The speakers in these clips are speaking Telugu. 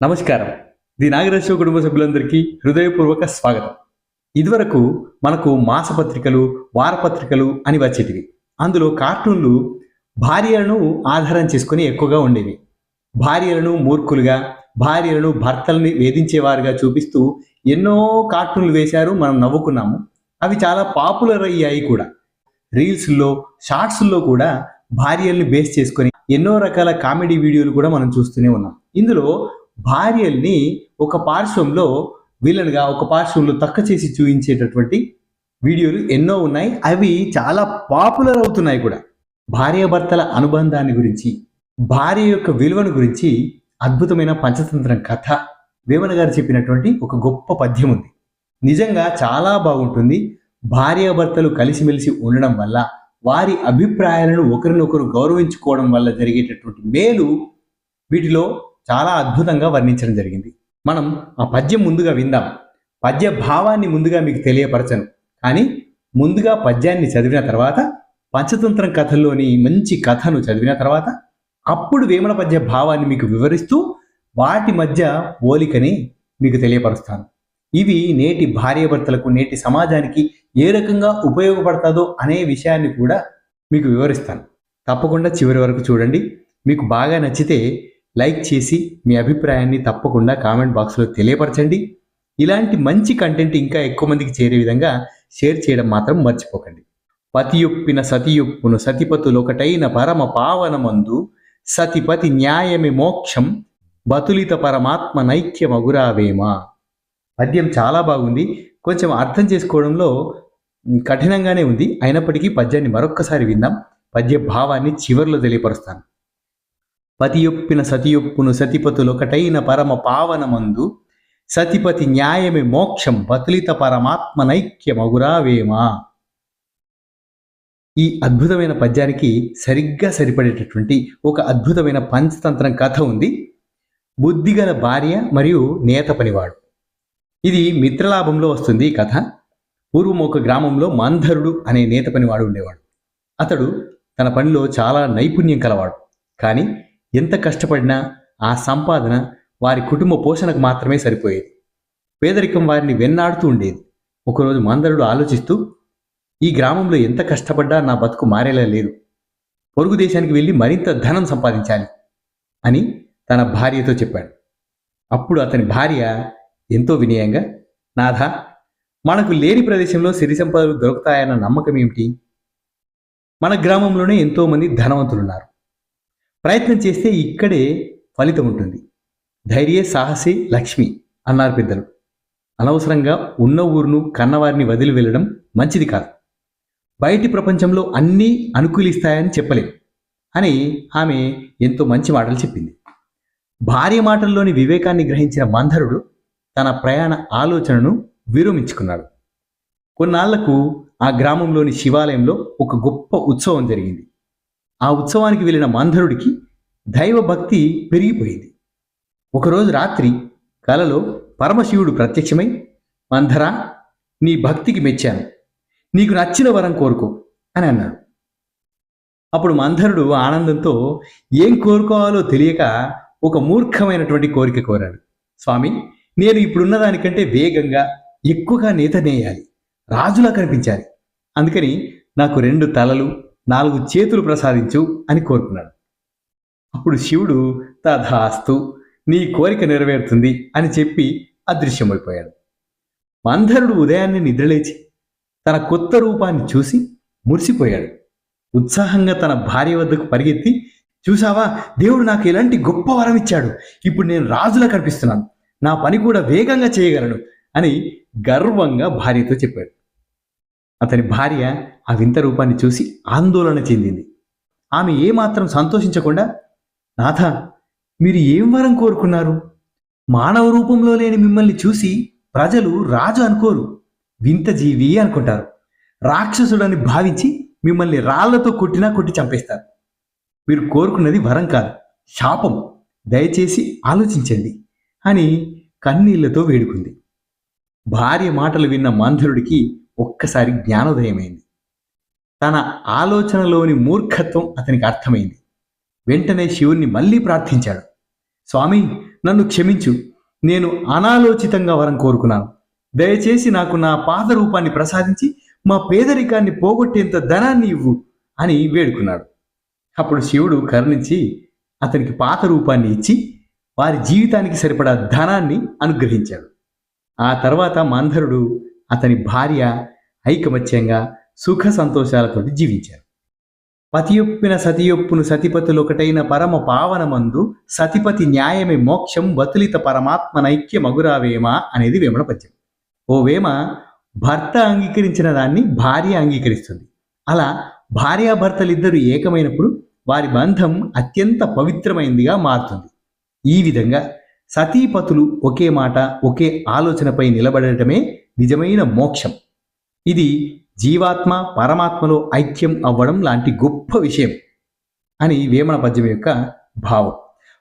నమస్కారం. ది నాగరాజు కుటుంబ సభ్యులందరికీ హృదయపూర్వక స్వాగతం. ఇదివరకు మనకు మాసపత్రికలు వారపత్రికలు అని వచ్చేటివి అందులో కార్టూన్లు భార్యలను ఆధారం చేసుకుని ఎక్కువగా ఉండేవి. భార్యలను మూర్ఖులుగా భార్యలను భర్తల్ని వేధించేవారుగా చూపిస్తూ ఎన్నో కార్టూన్లు వేశారు మనం నవ్వుకున్నాము. అవి చాలా పాపులర్ అయ్యాయి కూడా. రీల్స్లో షార్ట్స్లో కూడా భార్యల్ని బేస్ చేసుకొని ఎన్నో రకాల కామెడీ వీడియోలు కూడా మనం చూస్తూనే ఉన్నాం. ఇందులో భార్యల్ని ఒక పార్శ్వంలో విలన్గా ఒక పార్శ్వంలో తక్క చేసి చూపించేటటువంటి వీడియోలు ఎన్నో ఉన్నాయి. అవి చాలా పాపులర్ అవుతున్నాయి కూడా. భార్యాభర్తల అనుబంధాన్ని గురించి భార్య యొక్క విలువను గురించి అద్భుతమైన పంచతంత్రం కథ వేమన గారు చెప్పినటువంటి ఒక గొప్ప పద్యం ఉంది. నిజంగా చాలా బాగుంటుంది. భార్యాభర్తలు కలిసిమెలిసి ఉండడం వల్ల వారి అభిప్రాయాలను ఒకరినొకరు గౌరవించుకోవడం వల్ల జరిగేటటువంటి మేలు వీటిలో చాలా అద్భుతంగా వర్ణించడం జరిగింది. మనం ఆ పద్యం ముందుగా విందాం. పద్య భావాన్ని ముందుగా మీకు తెలియపరచను. కానీ ముందుగా పద్యాన్ని చదివిన తర్వాత పంచతంత్రం కథల్లోని మంచి కథను చదివిన తర్వాత అప్పుడు వేమన పద్య భావాన్ని మీకు వివరిస్తూ వాటి మధ్య పోలికని మీకు తెలియపరుస్తాను. ఇవి నేటి భార్యాభర్తలకు నేటి సమాజానికి ఏ రకంగా ఉపయోగపడుతుందో అనే విషయాన్ని కూడా మీకు వివరిస్తాను. తప్పకుండా చివరి వరకు చూడండి. మీకు బాగా నచ్చితే లైక్ చేసి మీ అభిప్రాయాన్ని తప్పకుండా కామెంట్ బాక్స్లో తెలియపరచండి. ఇలాంటి మంచి కంటెంట్ ఇంకా ఎక్కువ మందికి చేరే విధంగా షేర్ చేయడం మాత్రం మర్చిపోకండి. పతియొప్పిన సతియొప్పును సతిపతులొకటైన పరమ పావనమందు సతిపతి న్యాయమి మోక్షం బతులిత పరమాత్మ నైక్యమగురావేమా. పద్యం చాలా బాగుంది. కొంచెం అర్థం చేసుకోవడంలో కఠినంగానే ఉంది. అయినప్పటికీ పద్యాన్ని మరొక్కసారి విందాం. పద్య భావాన్ని చివరిలో తెలియపరుస్తాను. పతియొప్పిన సతియొప్పును సతిపతులొకటైన పరమ పావనమందు సతిపతి న్యాయమే మోక్షం బతులిత పరమాత్మ నైక్యమగురావేమా? ఈ అద్భుతమైన పద్యానికి సరిగ్గా సరిపడేటటువంటి ఒక అద్భుతమైన పంచతంత్రం కథ ఉంది. బుద్ధిగల భార్య మరియు నేత పనివాడు. ఇది మిత్రలాభంలో వస్తుంది ఈ కథ. పూర్వం ఒక గ్రామంలో మంధరుడు అనే నేత పనివాడు ఉండేవాడు. అతడు తన పనిలో చాలా నైపుణ్యం కలవాడు. కానీ ఎంత కష్టపడినా ఆ సంపాదన వారి కుటుంబ పోషణకు మాత్రమే సరిపోయేది. పేదరికం వారిని వెన్నాడుతూ ఉండేది. ఒకరోజు మందరుడు ఆలోచిస్తూ ఈ గ్రామంలో ఎంత కష్టపడ్డా నా బతుకు మారేలా లేదు. పొరుగు దేశానికి వెళ్ళి మరింత ధనం సంపాదించాలి అని తన భార్యతో చెప్పాడు. అప్పుడు అతని భార్య ఎంతో వినయంగా నాథ మనకు లేని ప్రదేశంలో సిరి సంపదలు దొరుకుతాయన్న నమ్మకం ఏమిటి? మన గ్రామంలోనే ఎంతోమంది ధనవంతులున్నారు. ప్రయత్నం చేస్తే ఇక్కడే ఫలితం ఉంటుంది. ధైర్య సాహసి లక్ష్మి అన్నారు పెద్దలు. అనవసరంగా ఉన్న ఊరును కన్నవారిని వదిలి వెళ్ళడం మంచిది కాదు. బయటి ప్రపంచంలో అన్నీ అనుకూలిస్తాయని చెప్పలేం అని ఆమె ఎంతో మంచి మాటలు చెప్పింది. భార్య మాటల్లోని వివేకాన్ని గ్రహించిన మంధరుడు తన ప్రయాణ ఆలోచనను విరమించుకున్నాడు. కొన్నాళ్ళకు ఆ గ్రామంలోని శివాలయంలో ఒక గొప్ప ఉత్సవం జరిగింది. ఆ ఉత్సవానికి వెళ్ళిన మంధరుడికి దైవభక్తి పెరిగిపోయింది. ఒకరోజు రాత్రి కలలో పరమశివుడు ప్రత్యక్షమై మంధరా నీ భక్తికి మెచ్చాను. నీకు నచ్చిన వరం కోరుకో అని అన్నాడు. అప్పుడు మంధరుడు ఆనందంతో ఏం కోరుకోవాలో తెలియక ఒక మూర్ఖమైనటువంటి కోరిక కోరాడు. స్వామి నేను ఇప్పుడున్న దానికంటే వేగంగా ఎక్కువగా నేత నేయాలి రాజులా కనిపించాలి. అందుకని నాకు రెండు తలలు నాలుగు చేతులు ప్రసాదించు అని కోరుకున్నాడు. అప్పుడు శివుడు తథాస్తు నీ కోరిక నెరవేరుతుంది అని చెప్పి అదృశ్యమైపోయాడు. మంధరుడు ఉదయాన్నే నిద్రలేచి తన కొత్త రూపాన్ని చూసి మురిసిపోయాడు. ఉత్సాహంగా తన భార్య వద్దకు పరిగెత్తి చూసావా దేవుడు నాకు ఇలాంటి గొప్ప వరం ఇచ్చాడు. ఇప్పుడు నేను రాజులా కనిపిస్తున్నాను. నా పని కూడా వేగంగా చేయగలను అని గర్వంగా భార్యతో చెప్పాడు. అతని భార్య ఆ వింత రూపాన్ని చూసి ఆందోళన చెందింది. ఆమె ఏమాత్రం సంతోషించకుండా నాథ మీరు ఏం వరం కోరుకున్నారు? మానవ రూపంలో లేని మిమ్మల్ని చూసి ప్రజలు రాజు అనుకోరు వింత జీవి అనుకుంటారు. రాక్షసుడని భావించి మిమ్మల్ని రాళ్ళతో కొట్టినా కొట్టి చంపేస్తారు. మీరు కోరుకున్నది వరం కాదు శాపం. దయచేసి ఆలోచించండి అని కన్నీళ్ళతో వేడుకుంది. భార్య మాటలు విన్న మంధురుడికి ఒక్కసారి జ్ఞానోదయమైంది. తన ఆలోచనలోని మూర్ఖత్వం అతనికి అర్థమైంది. వెంటనే శివుణ్ణి మళ్ళీ ప్రార్థించాడు. స్వామి నన్ను క్షమించు. నేను అనాలోచితంగా వరం కోరుకున్నాను. దయచేసి నాకు నా పాత రూపాన్ని ప్రసాదించి మా పేదరికాన్ని పోగొట్టేంత ధనాన్ని ఇవ్వు అని వేడుకున్నాడు. అప్పుడు శివుడు కరుణించి అతనికి పాత రూపాన్ని ఇచ్చి వారి జీవితానికి సరిపడా ధనాన్ని అనుగ్రహించాడు. ఆ తర్వాత మంధరుడు అతని భార్య ఐకమత్యంగా సుఖ సంతోషాలతోటి జీవించారు. పతియొప్పిన సతియొప్పును సతిపతులొకటైన పరమ పావనమందు సతిపతి న్యాయమే మోక్షం వతులిత పరమాత్మ నైక్య మగురావేమ అనేది వేమన పద్యం. ఓ వేమ భర్త అంగీకరించిన దాన్ని భార్య అంగీకరిస్తుంది. అలా భార్యాభర్తలిద్దరూ ఏకమైనప్పుడు వారి బంధం అత్యంత పవిత్రమైందిగా మారుతుంది. ఈ విధంగా సతీపతులు ఒకే మాట ఒకే ఆలోచనపై నిలబడటమే నిజమైన మోక్షం. ఇది జీవాత్మ పరమాత్మలో ఐక్యం అవ్వడం లాంటి గొప్ప విషయం అని వేమన పద్యం యొక్క భావం.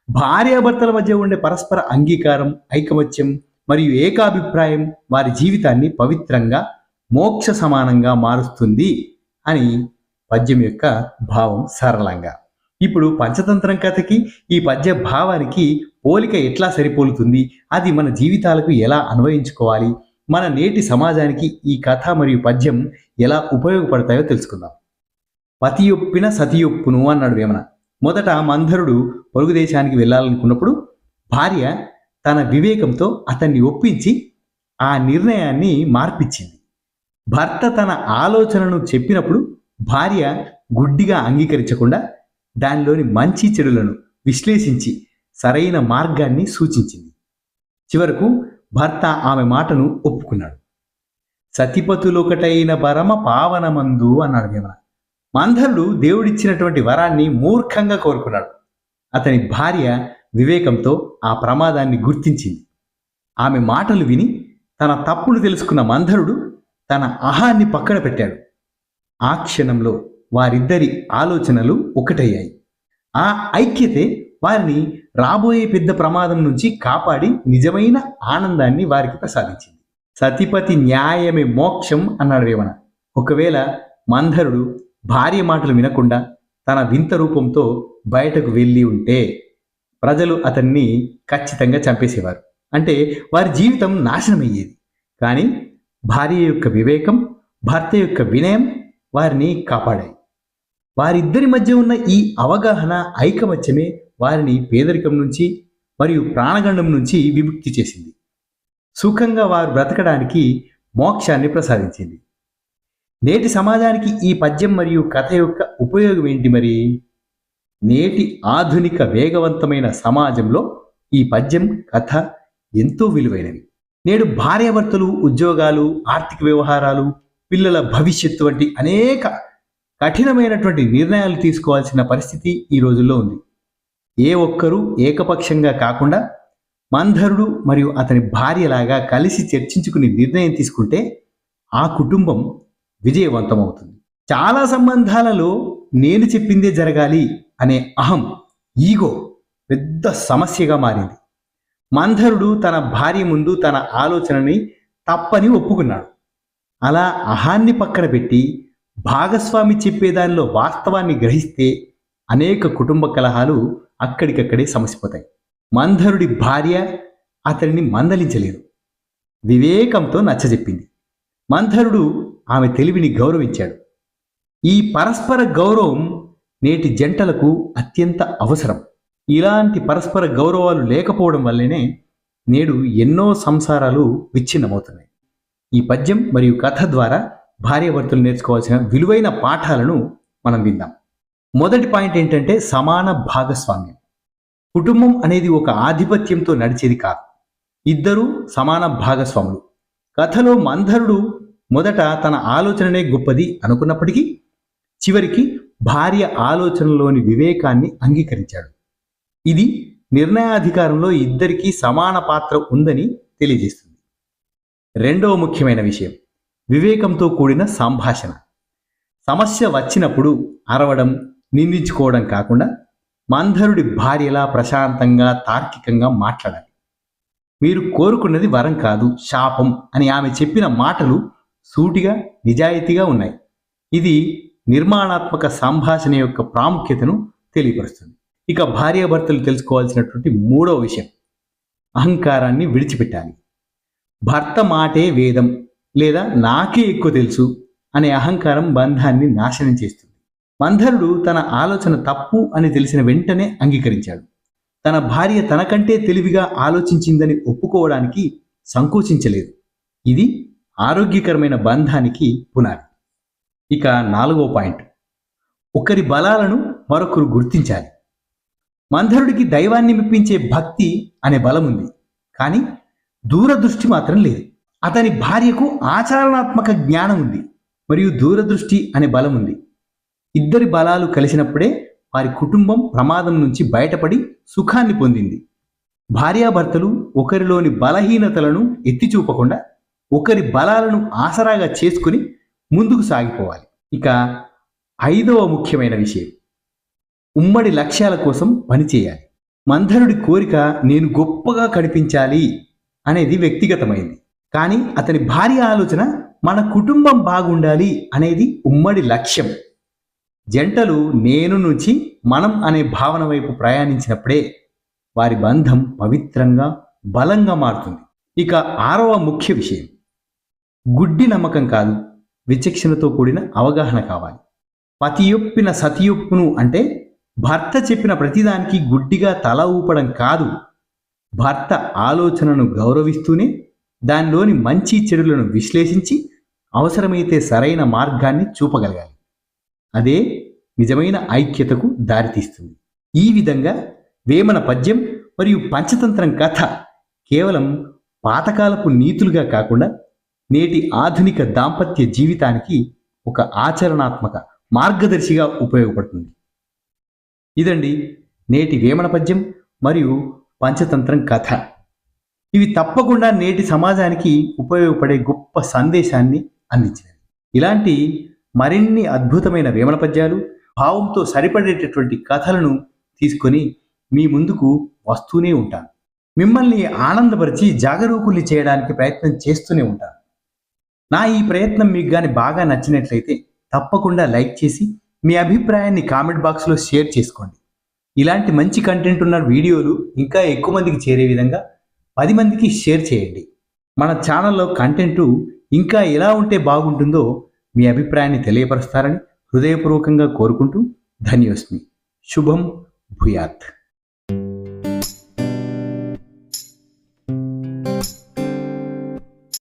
భార్యాభర్తల మధ్య ఉండే పరస్పర అంగీకారం ఐకమత్యం మరియు ఏకాభిప్రాయం వారి జీవితాన్ని పవిత్రంగా మోక్ష సమానంగా మారుస్తుంది అని పద్యం యొక్క భావం సరళంగా. ఇప్పుడు పంచతంత్రం కథకి ఈ పద్య భావానికి పోలిక ఎట్లా సరిపోలుతుంది? అది మన జీవితాలకు ఎలా అన్వయించుకోవాలి? మన నేటి సమాజానికి ఈ కథ మరియు పద్యం ఎలా ఉపయోగపడతాయో తెలుసుకుందాం. పతియొప్పిన సతియొప్పును అన్నాడు వేమన. మొదట మంధరుడు పొరుగు దేశానికి వెళ్ళాలనుకున్నప్పుడు భార్య తన వివేకంతో అతన్ని ఒప్పించి ఆ నిర్ణయాన్ని మార్పిచ్చింది. భర్త తన ఆలోచనను చెప్పినప్పుడు భార్య గుడ్డిగా అంగీకరించకుండా దానిలోని మంచి చెడులను విశ్లేషించి సరైన మార్గాన్ని సూచించింది. చివరకు భర్త ఆమె మాటను ఒప్పుకున్నాడు. సతిపతులొకటైన పరమ పావనమందు అన్నాడు వేమన మంధరుడు దేవుడిచ్చినటువంటి వరాన్ని మూర్ఖంగా కోరుకున్నాడు. అతని భార్య వివేకంతో ఆ ప్రమాదాన్ని గుర్తించింది. ఆమె మాటలు విని తన తప్పులు తెలుసుకున్న మంధరుడు తన అహాన్ని పక్కన పెట్టాడు. ఆ క్షణంలో వారిద్దరి ఆలోచనలు ఒకటయ్యాయి. ఆ ఐక్యతే వారిని రాబోయే పెద్ద ప్రమాదం నుంచి కాపాడి నిజమైన ఆనందాన్ని వారికి ప్రసాదించింది. సతిపతి న్యాయమే మోక్షం అన్నాడు రేవణ. ఒకవేళ మంధరుడు భార్య మాటలు వినకుండా తన వింత రూపంతో బయటకు వెళ్ళి ఉంటే ప్రజలు అతన్ని ఖచ్చితంగా చంపేసేవారు. అంటే వారి జీవితం నాశనమయ్యేది. కానీ భార్య యొక్క వివేకం భర్త యొక్క వినయం వారిని కాపాడాయి. వారిద్దరి మధ్య ఉన్న ఈ అవగాహన ఐకమత్యమే వారిని పేదరికం నుంచి మరియు ప్రాణగండం నుంచి విముక్తి చేసింది. సుఖంగా వారు బ్రతకడానికి మోక్షాన్ని ప్రసాదించింది. నేటి సమాజానికి ఈ పద్యం మరియు కథ యొక్క ఉపయోగం ఏంటి మరి? నేటి ఆధునిక వేగవంతమైన సమాజంలో ఈ పద్యం కథ ఎంతో విలువైనవి. నేడు భార్యాభర్తలు ఉద్యోగాలు ఆర్థిక వ్యవహారాలు పిల్లల భవిష్యత్తు వంటి అనేక కఠినమైనటువంటి నిర్ణయాలు తీసుకోవాల్సిన పరిస్థితి ఈ రోజుల్లో ఉంది. ఏ ఒక్కరూ ఏకపక్షంగా కాకుండా మంధరుడు మరియు అతని భార్యలాగా కలిసి చర్చించుకుని నిర్ణయం తీసుకుంటే ఆ కుటుంబం విజయవంతమవుతుంది. చాలా సంబంధాలలో నేను చెప్పిందే జరగాలి అనే అహం ఈగో పెద్ద సమస్యగా మారింది. మంధరుడు తన భార్య ముందు తన ఆలోచనని తప్పని ఒప్పుకున్నాడు. అలా అహాన్ని పక్కన పెట్టి భాగస్వామి చెప్పేదానిలో వాస్తవాన్ని గ్రహిస్తే అనేక కుటుంబ కలహాలు అక్కడికక్కడే సమసిపోతాయి. మంధరుడి భార్య అతనిని మందలించలేదు. వివేకంతో నచ్చజెప్పింది. మంధరుడు ఆమె తెలివిని గౌరవించాడు. ఈ పరస్పర గౌరవం నేటి జంటలకు అత్యంత అవసరం. ఇలాంటి పరస్పర గౌరవాలు లేకపోవడం వల్లనే నేడు ఎన్నో సంసారాలు విచ్ఛిన్నమవుతున్నాయి. ఈ పద్యం మరియు కథ ద్వారా భార్యాభర్తలు నేర్చుకోవాల్సిన విలువైన పాఠాలను మనం విందాం. మొదటి పాయింట్ ఏంటంటే సమాన భాగస్వామ్యం. కుటుంబం అనేది ఒక ఆధిపత్యంతో నడిచేది కాదు. ఇద్దరూ సమాన భాగస్వాములు. కథలో మంధరుడు మొదట తన ఆలోచననే గొప్పది అనుకున్నప్పటికీ చివరికి భార్య ఆలోచనలోని వివేకాన్ని అంగీకరించాడు. ఇది నిర్ణయాధికారంలో ఇద్దరికీ సమాన పాత్ర ఉందని తెలియజేస్తుంది. రెండవ ముఖ్యమైన విషయం వివేకంతో కూడిన సంభాషణ. సమస్య వచ్చినప్పుడు అరవడం నిందించుకోవడం కాకుండా మంధరుడి భార్యలా ప్రశాంతంగా తార్కికంగా మాట్లాడాలి. మీరు కోరుకున్నది వరం కాదు శాపం అని ఆమె చెప్పిన మాటలు సూటిగా నిజాయితీగా ఉన్నాయి. ఇది నిర్మాణాత్మక సంభాషణ యొక్క ప్రాముఖ్యతను తెలియపరుస్తుంది. ఇక భార్యాభర్తలు తెలుసుకోవాల్సినటువంటి మూడవ విషయం అహంకారాన్ని విడిచిపెట్టాలి. భర్త మాటే వేదం లేదా నాకే ఎక్కువ తెలుసు అనే అహంకారం బంధాన్ని నాశనం చేస్తుంది. మంధరుడు తన ఆలోచన తప్పు అని తెలిసిన వెంటనే అంగీకరించాడు. తన భార్య తనకంటే తెలివిగా ఆలోచించిందని ఒప్పుకోవడానికి సంకోచించలేదు. ఇది ఆరోగ్యకరమైన బంధానికి పునాది. ఇక నాలుగో పాయింట్. ఒకరి బలాలను మరొకరు గుర్తించాలి. మంధరుడికి దైవాన్ని మెప్పించే భక్తి అనే బలం ఉంది. కానీ దూరదృష్టి మాత్రం లేదు. అతని భార్యకు ఆచరణాత్మక జ్ఞానం ఉంది మరియు దూరదృష్టి అనే బలం ఉంది. ఇద్దరి బలాలు కలిసినప్పుడే వారి కుటుంబం ప్రమాదం నుంచి బయటపడి సుఖాన్ని పొందింది. భార్యాభర్తలు ఒకరిలోని బలహీనతలను ఎత్తి చూపకుండా ఒకరి బలాలను ఆసరాగా చేసుకుని ముందుకు సాగిపోవాలి. ఇక ఐదవ ముఖ్యమైన విషయం. ఉమ్మడి లక్ష్యాల కోసం పనిచేయాలి. మంధరుడి కోరిక నేను గొప్పగా కనిపించాలి. అనేది వ్యక్తిగతమైంది. కానీ అతని భార్య ఆలోచన మన కుటుంబం బాగుండాలి అనేది ఉమ్మడి లక్ష్యం. జంటలు నేను నుంచి మనం అనే భావన వైపు ప్రయాణించినప్పుడే వారి బంధం పవిత్రంగా బలంగా మారుతుంది. ఇక ఆరవ ముఖ్య విషయం. గుడ్డి నమ్మకం కాదు విచక్షణతో కూడిన అవగాహన కావాలి. పతియొప్పిన సతియొప్పును అంటే భర్త చెప్పిన ప్రతిదానికి గుడ్డిగా తల ఊపడం కాదు. భర్త ఆలోచనను గౌరవిస్తూనే దానిలోని మంచి చెడులను విశ్లేషించి అవసరమైతే సరైన మార్గాన్ని చూపగలగాలి. అదే నిజమైన ఐక్యతకు దారితీస్తుంది. ఈ విధంగా వేమన పద్యం మరియు పంచతంత్రం కథ కేవలం పాతకాలపు నీతులుగా కాకుండా నేటి ఆధునిక దాంపత్య జీవితానికి ఒక ఆచరణాత్మక మార్గదర్శిగా ఉపయోగపడుతుంది. ఇదండి నేటి వేమన పద్యం మరియు పంచతంత్రం కథ. ఇవి తప్పకుండా నేటి సమాజానికి ఉపయోగపడే గొప్ప సందేశాన్ని అందించినవి. ఇలాంటి మరిన్ని అద్భుతమైన వేమన పద్యాలు భావంతో సరిపడేటటువంటి కథలను తీసుకొని మీ ముందుకు వస్తూనే ఉంటాను. మిమ్మల్ని ఆనందపరిచి జాగరూకుల్ని చేయడానికి ప్రయత్నం చేస్తూనే ఉంటాను. నా ఈ ప్రయత్నం మీకు కానీ బాగా నచ్చినట్లయితే తప్పకుండా లైక్ చేసి మీ అభిప్రాయాన్ని కామెంట్ బాక్స్లో షేర్ చేసుకోండి. ఇలాంటి మంచి కంటెంట్ ఉన్న వీడియోలు ఇంకా ఎక్కువ మందికి చేరే విధంగా పది మందికి షేర్ చేయండి. మన ఛానల్లో కంటెంట్ ఇంకా ఎలా ఉంటే బాగుంటుందో మీ అభిప్రాయాన్ని తెలియపరుస్తారని హృదయపూర్వకంగా కోరుకుంటూ ధన్యోస్మి శుభం భూయాత్.